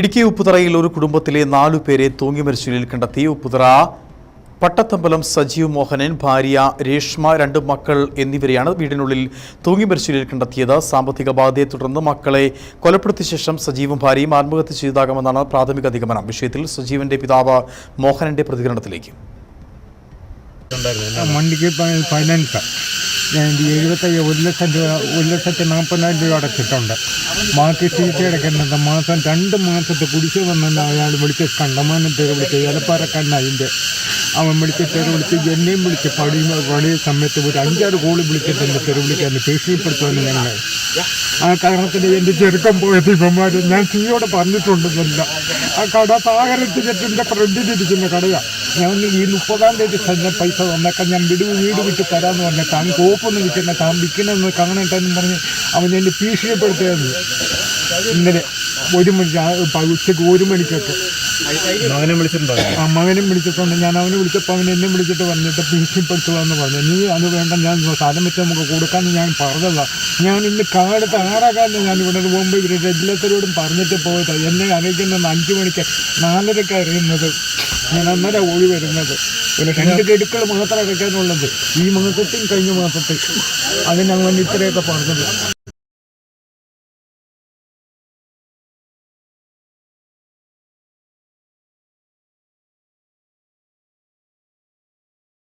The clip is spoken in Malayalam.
ഇടുക്കി ഉപ്പുതറയിൽ ഒരു കുടുംബത്തിലെ നാലു പേരെ തൂങ്ങി മരിച്ച നിലയിൽ കണ്ടെത്തി. ഉപ്പുതറ പട്ടത്തമ്പലം സജീവ് മോഹനൻ ഭാര്യ രേഷ്മ രണ്ട് മക്കൾ എന്നിവരെയാണ് വീടിനുള്ളിൽ തൂങ്ങി മരിച്ച നിലയിൽ കണ്ടെത്തിയത്. സാമ്പത്തിക ബാധയെ തുടർന്ന് മക്കളെ കൊലപ്പെടുത്തിയ ശേഷം സജീവും ഭാര്യയും ആത്മഹത്യ ചെയ്തതാകാമെന്നാണ് പ്രാഥമിക നിഗമനം വിഷയത്തിൽ സജീവന്റെ പിതാവ് മോഹനന്റെ പ്രതികരണത്തിലേക്ക്. ഞാൻ എഴുപത്തയ്യ ഒരു ലക്ഷം രൂപ ഒരു ലക്ഷത്തി നാൽപ്പതിനായിരം രൂപ അടച്ചിട്ടുണ്ട്. ബാക്കി സീറ്റ് അടയ്ക്കുന്നത് മാസം രണ്ട് മാസത്തെ കുടിശ്ശിക വന്നിട്ട് അയാൾ വിളിച്ച് കണ്ടമാനം തെരു വിളിച്ച് കണ്ണ അതിന്റെ അവൻ വിളിച്ച് തെരു വിളിച്ച് എന്നെയും വിളിച്ച് പടി പണി സമയത്ത് ഒരു അഞ്ചാറ് കോൾ വിളിച്ചിട്ടുണ്ട് തെരു വിളിക്കാൻ ഭീഷണിപ്പെടുത്തുമെന്ന് ഞങ്ങൾ ആ കാരണത്തിന് എന്റെ ചെറുക്കം പോയത് ഇവന്മാർ ഞാൻ സിയോട് പറഞ്ഞിട്ടുണ്ടെന്നില്ല. ആ കട സാഗരത്തിന്റെ ഫ്രണ്ടിലിരിക്കുന്ന കടയാണ് ഞാൻ ഈ മുപ്പതാം തീയതി തന്നെ പൈസ തന്നേക്കാൻ ഞാൻ വീട് വീട് വിട്ട് തരാമെന്ന് പറഞ്ഞാൽ താൻ കോപ്പൊന്ന് വിൽക്കുന്ന താൻ വിൽക്കണമെന്ന് കാണട്ടെന്ന് പറഞ്ഞ് അവൻ എന്നെ ഭീഷണിപ്പെടുത്തിയായിരുന്നു ഇന്നലെ ഒരു മണി രാ- പ- ഉച്ചയ്ക്ക് ഒരു മണിക്കൊക്കെ. മകനെ വിളിച്ചിട്ടുണ്ടോ? ആ മകനും വിളിച്ചിട്ടുണ്ട്. ഞാൻ അവനെ വിളിച്ചപ്പോൾ അവൻ എന്നെ വിളിച്ചിട്ട് പറഞ്ഞിട്ട് ഭീഷണിപ്പെടുത്തുകയെന്ന് പറഞ്ഞു. നീ അത് വേണ്ട ഞാൻ സ്ഥലം വെച്ച് നമുക്ക് കൊടുക്കാമെന്ന് ഞാൻ പറഞ്ഞതാണ് ഞാൻ ഇന്ന് കാലത്ത് ആറാകാലം ഞാൻ ഇവിടെ പോകുമ്പോൾ ഇവർ എല്ലാത്തരോടും പറഞ്ഞിട്ട് പോയത്. എന്നെ അറിയിക്കുന്നത് അഞ്ച് മണിക്ക് നാലരക്ക് അറിയുന്നത്. ഞാൻ അന്നേരം ഓടി വരുന്നത്. പിന്നെ രണ്ട് ഗഡുക്കൾ മാത്രം അടയ്ക്കാനുള്ളത്. ഈ മാസത്തിൽ കഴിഞ്ഞ മാസത്തിൽ. അതിനങ്ങനെ ഇത്രയൊക്കെ പറഞ്ഞത്.